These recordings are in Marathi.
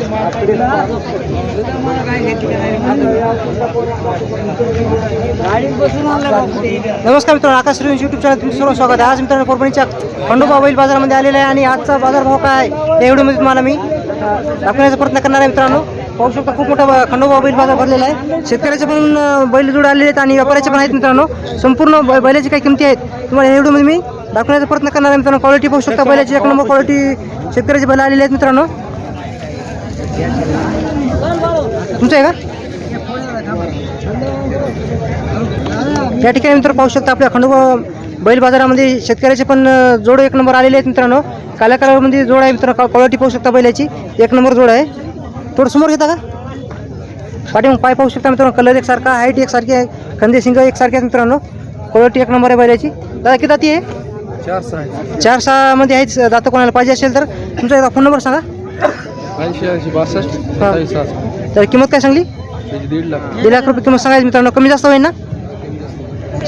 नमस्कार मित्रांनो आकाश रेंज युट्यूब चॅनल तुमचं सर्व स्वागत आहे. आज मित्रांनो परभणीच्या खंडोबा बैल बाजारामध्ये आलेला आहे आणि आजचा बाजार भाव काय आहे? त्या व्हिडिओमध्ये तुम्हाला मी दाखवण्याचा प्रयत्न करणार आहे मित्रांनो. पाहू शकता खूप मोठा खंडोबा बैल बाजार भरलेला आहे. शेतकऱ्याचे पण बैल जोड आलेले आहेत आणि व्यापाऱ्याचे पण आहेत मित्रांनो. संपूर्ण बैलाची काही किमती आहेत तुम्हाला या व्हिडिओमध्ये मी दाखवण्याचा प्रयत्न करणार आहे मित्रांनो. क्वालिटी पाहू शकता बैलाची एक नंबर क्वालिटी शेतकऱ्याचे बैल आलेले आहेत मित्रांनो. तुमचं आहे का? या ठिकाणी मित्र पाहू शकता आपल्या खंडोबा बैल बाजारामध्ये शेतकऱ्याचे पण जोड एक नंबर आलेले आहेत मित्रांनो. काल्या कलरमध्ये जोड आहे मित्रांनो. क्वालिटी पाहू शकता बैलाची. एक नंबर जोड आहे. थोडं समोर घेता का? पाठी मग पाय पाहू शकता मित्रांनो. कलर एकसारखा हाईट एकसारखी आहे. खंदे शिंग एकसारखे आहेत मित्रांनो. क्वालिटी एक नंबर आहे बैलाची. दादा किती दाती आहे? चार सहा चार सहामध्ये आहेत. दातं कोणाला पाहिजे असेल तर. तुमचा एकदा फोन नंबर सांगा. ऐंशी ऐंशी बासष्ट सत्तावीस सहासष्ट. तर किंमत काय सांगली? त्याची दीड लाख. दीड लाख रुपये किंमत सांगायची मित्रांनो. कमी जास्त होईल ना?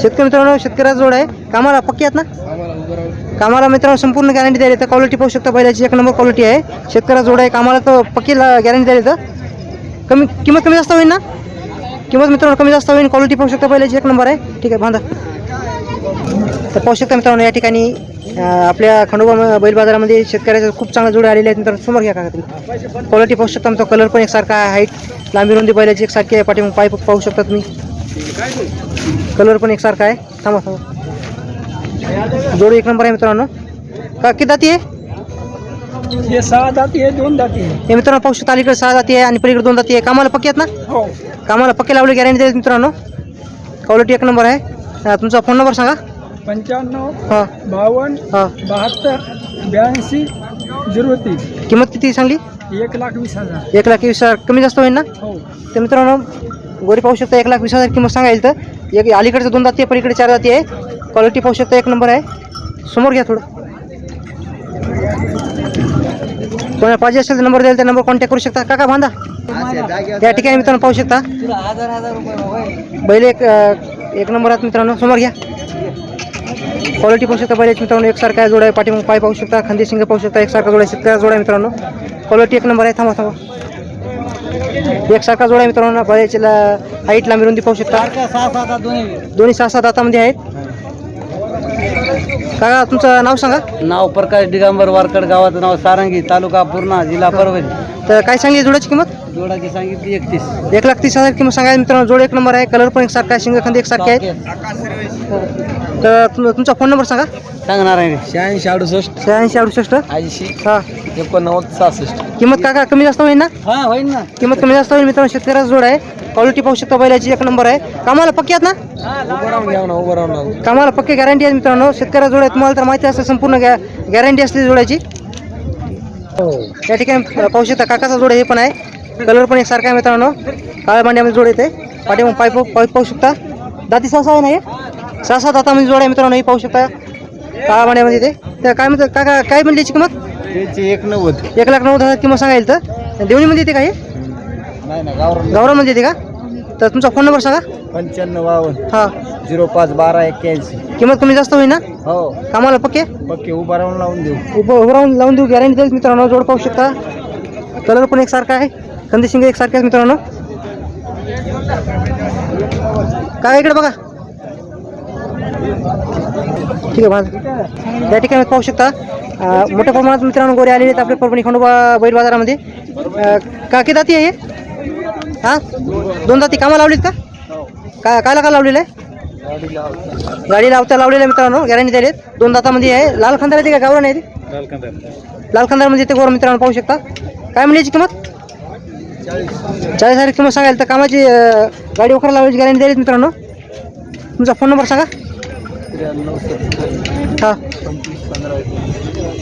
शेतकरी मित्रांनो शेतकऱ्याचा जोड आहे. कामाला पक्की आहेत ना? आम्हाला उभं राहून कामाला मित्रांनो संपूर्ण गॅरंटी द्यायला तर क्वालिटी पाहू शकता बैलाची. एक नंबर क्वालिटी आहे. शेतकऱ्याचा जोड आहे. कामाला तर पक्की गॅरंटी द्यायला तर कमी किंमत कमी जास्त होईल ना? किंमत मित्रांनो कमी जास्त होईल. क्वालिटी पाहू शकता बैलाची. एक नंबर आहे. ठीक आहे बांधा. तर पाहू शकता मित्रांनो या ठिकाणी आपल्या खंडोबा बैल बाजारामध्ये शेतकऱ्याचे खूप चांगले जोडे आलेले आहेत मित्रांनो समोर घ्या का तुम्ही क्वालिटी पाहू शकता मित्रांनो कलर पण एकसारखा आहे. हाईट लांबी रुंदी बैलाची एकसारखी आहे. पाठीमाग पाय पाहू शकता तुम्ही. कलर पण एकसारखा आहे. थांबा थांबा. जोडी एक नंबर आहे मित्रांनो. का किती दाती आहे? हे सहा दाती आहे दोन दाती आहे. हे मित्रांनो पाहू शकता अलीकडे सहा दाती आहे आणि पलीकडे दोन दाती आहे. कामाला पक्की आहेत ना? हो. कामाला पक्के लावले गॅरंटी देत मित्रांनो. क्वालिटी एक नंबर आहे. तुमचा फोन नंबर सांगा. पंच्याण्णव हां. बावन्न हां. बहात्तर ब्याऐंशी झिरो तीन किंमत किती सांगली? एक लाख वीस हजार. एक लाख वीस हजार. कमी जास्त होईल ना? हो. तर मित्रांनो गोरी पाहू शकता एक लाख वीस हजार किंमत सांगायला तर एक अलीकडचं दोन दाती आहे पलीकडे चार दाती आहे. क्वालिटी पाहू शकता एक नंबर आहे. समोर घ्या थोडं. कोणाला पाहिजे असेल तर नंबर द्याल त्या नंबर कॉन्टॅक्ट करू शकता. काका बांधा. त्या ठिकाणी मित्रांनो पाहू शकता. बैल एक एक नंबर आहेत मित्रांनो. समोर घ्या. क्वालिटी पाहू शकता बैलाची मित्रांनो एकसारखा जोड आहे पाठीमाग पाय पाहू शकता खांदी शिंग पाहू शकता एकसारखा जोड आहे शेतकऱ्या जोड आहे मित्रांनो. क्वालिटी एक नंबर आहे थांबा थांबा. एकसारखा जोड आहे मित्रांनो बैलाची हाईट लांबी रुंदी पाहू शकता. दोन्ही. सहा सात दातामध्ये आहेत. काका तुमचं नाव सांगा. नाव प्रकाश दिगंबर वारकड गावाचं नाव सारंगी तालुका पूर्णा जिल्हा परभणी. तर काय सांगली जोडाची किंमत? जोडाची सांगितली एकतीस. एक लाख तीस हजार किंमत सांगायला मित्रांनो जोड एक नंबर आहे कलर पण एकसारखा आहे शिंग खांदी एकसारखे आहेत तर तुम- तुमचा फोन नंबर सांगा. सांगणार आहे शहाऐंशी अडुसष्ट. शहाऐंशी अडुसष्ट. ऐंशी. हा. एकोणनव्वद सहासष्ट. किंमत काका कमी जास्त होईल ना? हा होईल ना. किंमत कमी जास्त होईल मित्रांनो शेतकऱ्याचा जोड आहे. क्वालिटी पाहू शकता बैलाची एक नंबर आहे. कामाला पक्की आहेत ना? उभं राहून घ्या ना उभं राहून कामाला पक्की गॅरंटी आहे मित्रांनो. शेतकऱ्या जोड आहे तुम्हाला तर माहिती असते संपूर्ण गॅ गॅरंटी असते जोडाची या ठिकाणी पाहू शकता काकाचा जोड हे पण आहे. कलर पण एक सारखा आहे मित्रांनो. काळ्या मांड्यामध्ये जोड येते. पाठी मग पाईप पाईप पाहू शकता. दाती सहा सहा आहे ना हे? सहा सहा दातामध्ये जोड आहे मित्रांनो हे पाहू शकता. काळ्या मांड्यामध्ये ते काय म्हणतात काका काय म्हणली याची किंमत? एक नव्वद एक लाख नव्वद हजार किंमत सांगायला तर. देवणीमध्ये येते का हे? नाही गावरामध्ये येते का? तर तुमचा फोन नंबर सांगा. पंच्याण्णव बावन्न. हां. झिरो पाच बारा एक्क्याऐंशी. किंमत कमी जास्त होईल ना हो. कामाला पक्के? पक्के उभं राहून लावून देऊ. उभं उभं राहून लावून देऊ गॅरंटी देईल मित्रांनो जोड पाहू शकता. कलर पण एकसारखा आहे. कंदी शिंग एकसारखे आहेत मित्रांनो. काय इकडे बघा. ठीक आहे बघा. या ठिकाणी पाहू शकता. अं, मोठ्या प्रमाणात मित्रांनो गोरे आलेले आहेत आपल्या परभणी खंडोबा बैल बाजारामध्ये अं, का किती दाती आहे हे? हां? दोन दाती कामा लावलीत का? काय कायला का लावलेलं आहे? गाडी लावता लावलेलं आहे मित्रांनो गॅरंटी द्यायला दोन दातामध्ये आहे. लाल खंदार येते का गावरान आहे ते? लाल खंदारमध्ये येते गोर मित्रांनो पाहू शकता. काय म्हणजे याची किंमत? चाळीस हजार किंमत सांगायला तर कामाची गाडी वखरा लावायची गॅरंटी द्यायला मित्रांनो. तुमचा फोन नंबर सांगा. हां.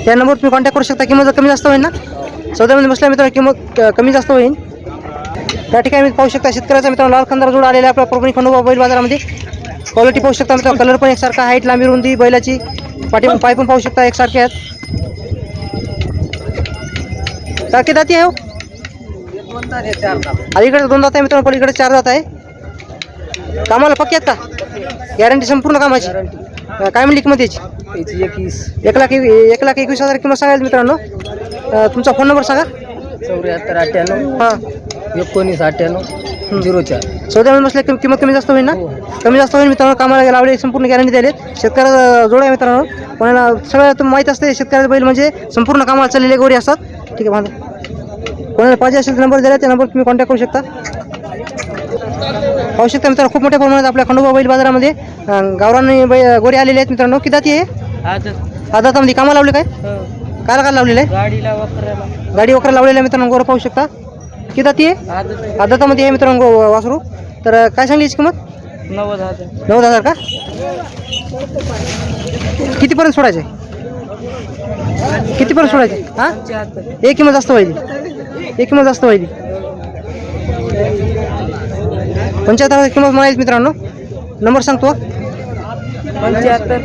त्या नंबर तुम्ही कॉन्टॅक्ट करू शकता. किंमत कमी जास्त होईल ना? सौद्यामध्ये बसल्या मित्रांनो किंमत कमी जास्त होईल. त्या ठिकाणी मी पाहू शकता शेतकऱ्याचा मित्रांनो लाल खंदार जोड आलेला आहे. आपल्या परभणी खंडोबा बैल बाजारामध्ये. क्वालिटी पाहू शकता मित्रांनो कलर पण एकसारखा हाईट लांबी रुंदी बैलाची. पाठी पाय पण पाहू शकता एकसारखे आहेत. टाकी दाती आहे हो. अलीकडे दोन दात आहे मित्रांनो पलीकडे चार दात आहे. कामाला पक्की आहेत का? गॅरंटी संपूर्ण कामाची? काय म्हणली किंमत याची? एक लाख एक लाख एकवीस हजार किंमत सांगायला मित्रांनो. तुमचा फोन नंबर सांगा. चौऱ्याहत्तर अठ्ठ्याण्णव. हां. एकोणीस अठ्ठ्याण्णव झिरो चार. सौद्यामध्ये बसल्या किम- किंमत कमी जास्त होईल ना? कमी जास्त होईल मित्रांनो कामाला लावले संपूर्ण गॅरंटी दिले शेतकऱ्याचा जोड आहे मित्रांनो. कोणाला सगळ्या तुम्ही माहीत असते शेतकऱ्याचा बैल म्हणजे संपूर्ण कामाला चाललेले गोरी असतात. ठीक आहे बांधा. कोणाला पाहिजे असेल तर नंबर दिला त्या नंबर तुम्ही कॉन्टॅक्ट करू शकता. पाहू शकता मित्रांनो खूप मोठ्या प्रमाणात आपल्या खंडोबा बैल बाजारामध्ये गावरान बै गोरी आलेले आहेत मित्रांनो. किती जाती आहे? आज आदातामध्ये कामाला लावले काय? काला काल लावलेलं आहे? गाडी वगैरे लावलेलं आहे मित्रांनो. गोरं पाहू शकता. किती जाती आहे? आदातामध्ये आहे मित्रांनो वासरू. तर काय सांगली याची किंमत? नव्वद हजार. नव्वद हजार का? कितीपर्यंत सोडायचे? कितीपर्यंत सोडायचे? हां? एक किंमत जास्त व्हायली एक किंमत जास्त व्हायली पंच्याहत्तर हजार किंमत म्हणाली मित्रांनो. नंबर सांगतो पंच्याहत्तर.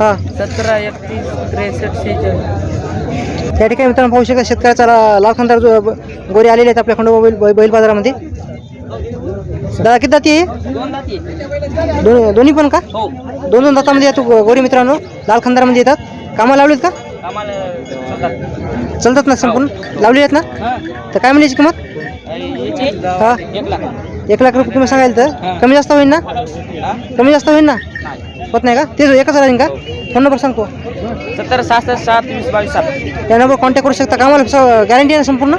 हां. सतरा एकतीस त्रेसष्ट त्या ठिकाणी मित्रांनो पाहू शकता शेतकऱ्याचा ला- लाल खंदार जो गोरे आलेले आहेत आपल्या खंडोबा बैल बैल बाजारामध्ये. दादा किती जाती आहे? दोन दोन्ही पण का? हो. दोन दोन दातामध्ये येतो गोरी मित्रांनो. लाल खंदारामध्ये येतात. कामाला लावलेत का? आम्हाला चालतात. ना संपूर्ण? लावले आहेत ना? तर काय म्हणायची किंमत? हा. एक लाख. रुपये किंमत सांगायला तर. कमी जास्त होईल ना? कमी जास्त होईल ना? होत नाही का? तेच एकच राहील का? फोन नंबर सांगतो. सत्तर सहासष्ट सात वीस बावीस सात त्या नंबर कॉन्टॅक्ट करू शकता. कामाला गॅरंटी आहे ना संपूर्ण?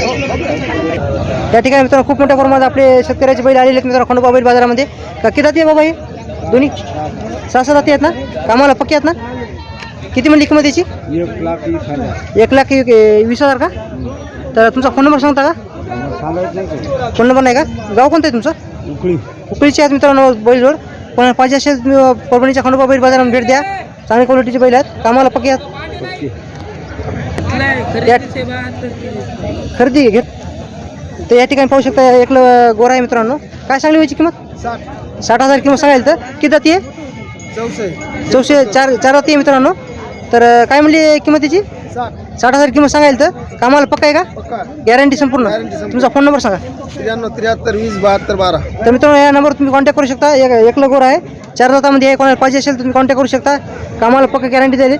त्या ठिकाणी मित्रांनो खूप मोठ्या प्रमाणात आपले शेतकऱ्याचे बैल आलेले आहेत मित्रांनो खंडोबा बैल बाजारामध्ये. का किती जाती आहे बाबा हे? दोन्ही? सहा सहा जाती आहेत ना? कामाला पक्की आहेत ना? किती म्हणली किंमत याची? एक लाख वीस हजार. एक लाख एक- ए- वीस हजार का? तर तुमचा फोन नंबर सांगता का? सांगायचं फोन नंबर नाही का? गाव कोणतं आहे तुमचं? उकळी. उकळीचे आहेत मित्रांनो कोणाला पाहिजे असेल तुम्ही परभणीच्या खंडोबा बैल बाजारात भेट द्या. चांगल्या क्वालिटीचे बैल आहेत. कामाला पक्की आहेत. खरेदी घेत तर या ठिकाणी पाहू शकता एक ल- गोरा आहे मित्रांनो. काय सांगली व्हायची किंमत? साठ. साठ हजार किंमत सांगायला तर. किती जाती आहे? चौशे चौशे चार चार जाती आहे मित्रांनो. तर काय म्हणली किंमत त्याची साठ. साठ हजार किंमत सांगायला तर. कामाला पक्का आहे का? पक्का. गॅरंटी संपूर्ण. तुमचा फोन नंबर सांगा. त्र्याण्णव त्र्याहत्तर वीस बहात्तर बारा. तर मित्रांनो या नंबर तुम्ही कॉन्टॅक्ट करू शकता. एक एकला गोर आहे. चार दातामध्ये आहे कोणाला पाहिजे असेल तर तुम्ही कॉन्टॅक्ट करू शकता. कामाला पक्का गॅरंटी द्यायला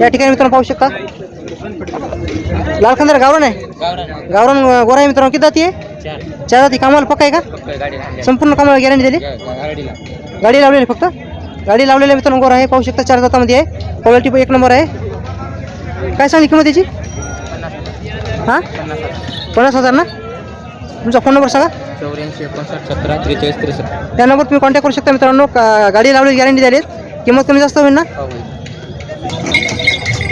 या ठिकाणी मित्रांनो पाहू शकता. लाल खंदार गावरान आहे? गावरान गोरा आहे मित्रांनो. किती जाती आहे? चार. जाती. कामाला पक्का आहे का? संपूर्ण कामाला गॅरंटी दिली? गाडी लावलेली फक्त? गाडी लावलेली मित्रांनो गोरा आहे. पाहू शकता चार दातामध्ये आहे. क्वालिटी एक नंबर आहे. काय सांगली किंमत त्याची हां? पन्नास हजार ना? तुमचा फोन नंबर सांगा. चौऱ्याऐंशी एकोणसाठ सतरा त्रेचाळीस त्रेसष्ट. त्या नंबर तुम्ही कॉन्टॅक्ट करू शकता मित्रांनो. गाडी लावलेली गॅरंटी द्याली किंमत कमी जास्त होईल ना?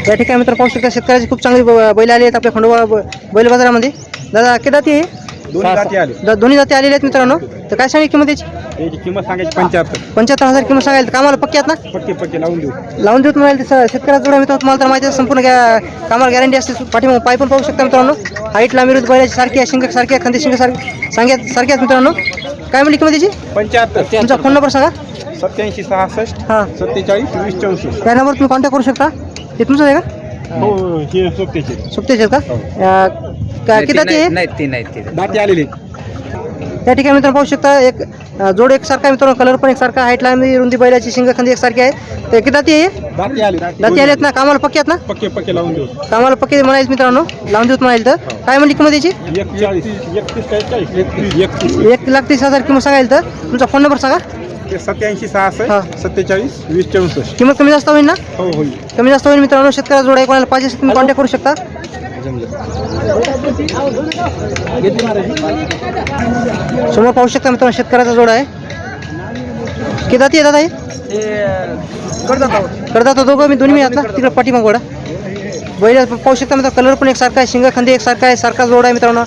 या ठिकाणी मित्र पाहू शकता शेतकऱ्याची खूप चांगली ब- बैल आली आहेत आपल्या खंडोबा ब- बैल बाजारामध्ये. दादा किती जाती आहे? दोन्ही जाती आले. दा- दोन्ही जाती आलेले आहेत मित्रांनो. तर काय सांगेल किंमत याची? याची किंमत सांगायची पंच्याहत्तर. पंच्याहत्तर हजार किंमत सांगायला कामाला पक्की आहेत ना? पक्के पक्के लावून देऊ. लावून देत म्हणाल तसं शेतकऱ्याचा जोडा मित्र तुम्हाला तर माहिती आहे संपूर्ण गॅ कामाला गॅरंटी असते. पाठीमाग पाय पण पाहू शकता मित्रांनो. हाईट लांबी बैलाची सारखी आहे शिंग सारखी आहे खंदी शिंग सारखी सांग्यात सारखी आहेत मित्रांनो. काय म्हणली किंमत याची? पंच्याहत्तर. तुमचा फोन नंबर सांगा. सत्याऐंशी सहासष्ट हां. सत्तेचाळीस वीस चौसष्ट. त्या नंबर तुम्ही कॉन्टॅक्ट करू शकता? ते तुमचं आहे का? हो हे सोबतीचे सुट्टेच आहेत का? अं, का- किती नाही ती नाही ती दाती आलेले. त्या ठिकाणी मित्रांनो पाहू शकता एक अं, जोड एक सारखा आहे मित्रांनो कलर पण एक सारखा हाईट लांबी रुंदी बैलाची शिंग खंदी एक सारखी आहे. ते किती जाती आहे दाती आले ना कामाला पक्की आहेत ना? पक्के पक्के लावून देऊ. कामाला पक्के म्हणायचं मित्रांनो लावून देत म्हणायला तर काय म्हणली किंमत याची? एकतीस काय एकतीस एकतीस एक लाख तीस हजार किंमत सांगायला तर. तुमचा फोन नंबर सांगा. ते सत्याऐंशी हा. सहासष्ट सत्तेचाळीस वीस चौसष्ट. किंमत कमी जास्त होईल ना? हो होईल. कमी जास्त होईल मित्रांनो शेतकऱ्या जोड आहे कोणाला पाहिजे असेल तुम्ही कॉन्टॅक्ट करू शकता. समोर पाहू शकता मित्रांनो शेतकऱ्याचा जोड आहे. किती जाती आहे दादा हे? करतात दोघं मी दोन्ही मी ना तिकडे पाठीमाग गोडा बैल पाहू शकता मित्र कलर पण एक सारखा आहे शिंग खंदी एक सारखा आहे सारखा जोड आहे मित्रांनो.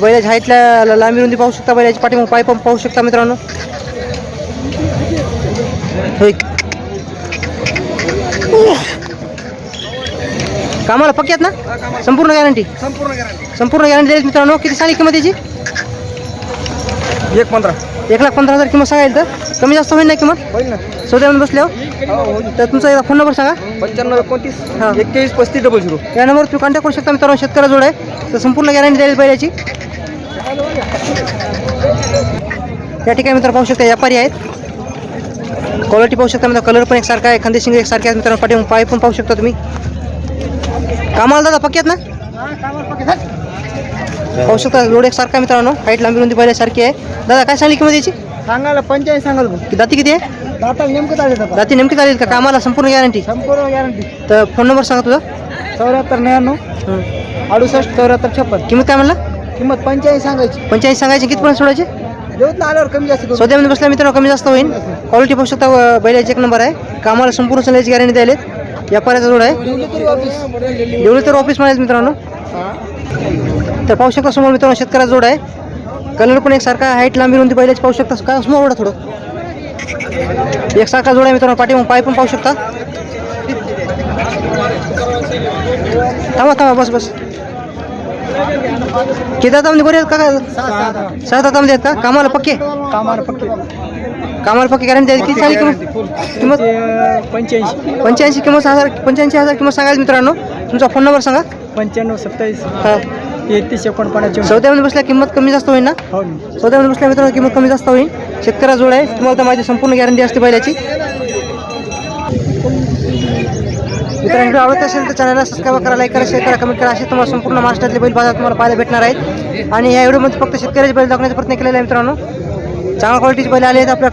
बैलाच्या हाईटला लांबी रुंदी पाहू शकता बैलाची पाठीमाग पाय पण पाहू शकता मित्रांनो. कामाला पक्की आहेत ना? संपूर्ण गॅरंटी संपूर्ण गॅरंटी द्यायची मित्रांनो. किती सांगली किंमत याची एक पंधरा. एक लाख पंधरा हजार किंमत सांगायला तर? कमी जास्त होईल ना किंमत? होईल ना. सौद्यामध्ये बसल्यावर तर तुमचा एकदा फोन नंबर सांगा. पंच्याण्णव एकोणतीस हां. एक्केचाळीस पस्तीस डबल झिरो. या नंबरवर तुम्ही कॉन्टॅक्ट करू शकता मित्रांनो. शेतकऱ्या जोड आहे. तर संपूर्ण गॅरंटी द्यायला पाहिजे या ठिकाणी मित्र पाहू शकता व्यापारी आहेत. क्वालिटी पाहू शकता मित्रांनो कलर पण एकसारखा आहे खांदे शिंगे एकसारखे आहेत मित्रांनो पाठी पाय पण पाहू शकता तुम्ही. कामाला दादा पक्के आहेत ना? पाहू शकता लोड एकसारखा आहे मित्रांनो हाईट लांबी रुंदी पहिल्यासारखी आहे. दादा काय सांगली किंमत याची? सांगायला पंचाळीस सांगाल की दाती किती आहे? दाता नेमकं चालेल दाती नेमकी चालेल का? कामाला संपूर्ण गॅरंटी संपूर्ण गॅरंटी तर फोन नंबर सांगा तुझा. चौऱ्याहत्तर त्र्याण्णव हं. अडुसष्ट चौऱ्याहत्तर छप्पन. किंमत काय म्हणला? किंमत पंचाळीस सांगायची. पंच्याऐंशी सांगायची किती पण सोडायचे? देऊत ना आल्यावर कमी जास्त करू. सौद्यामध्ये बसल्या मित्रांनो कमी जास्त होईल क्वालिटी पाहू शकता बैलाची एक नंबर आहे. कामाला संपूर्ण चालण्याची गॅरंटी द्यायला व्यापाऱ्याचा जोड आहे. एवढे तर ऑफिस म्हणायचं मित्रांनो. तर पाहू शकता समोर मित्रांनो शेतकऱ्याचा जोड आहे. कलर पण एकसारखा हाईट लांबी रुंदी बैलाची पाहू शकता. काय समोर ओढा थोडं. एकसारखा जोड आहे मित्रांनो पाठी पाय पण पाहू शकता. थांबा थांबा बस बस. किती दातामध्ये बरे आहेत का? सहा दातामध्ये आहेत का? कामाला पक्के? कामाला पक्के. कामाला पक्की गॅरंटी द्यायची किती सांगली किंमत किंमत पंच्याऐंशी. पंच्याऐंशी किंमत हजार पंच्याऐंशी हजार किंमत सांगायची मित्रांनो. तुमचा फोन नंबर सांगा. पंच्याण्णव सत्तावीस. हा. तेहतीस एकोणपन्नास सौद्यामध्ये बसल्या किंमत कमी जास्त होईल ना? हो सौद्यामध्ये बसल्या मित्रांनो किंमत कमी जास्त होईल. शेतकऱ्या जोड आहे. तुम्हाला तर माझी संपूर्ण गॅरंटी असते बैलाची. मित्रांनो व्हिडिओ आवडत असेल तर चॅनलला सबस्क्राईब करा लाईक करा शेअर करा कमेंट करा. असे तुम्हाला संपूर्ण महाराष्ट्रातले बैल बाजार तुम्हाला पाहायला भेटणार आहेत. आणि या व्हिडिओमध्ये फक्त शेतकऱ्याचे बैल दाखवण्याचा प्रयत्न केलेला आहे मित्रांनो. चांगल्या क्वालिटीचे बैल आले आहेत आपल्या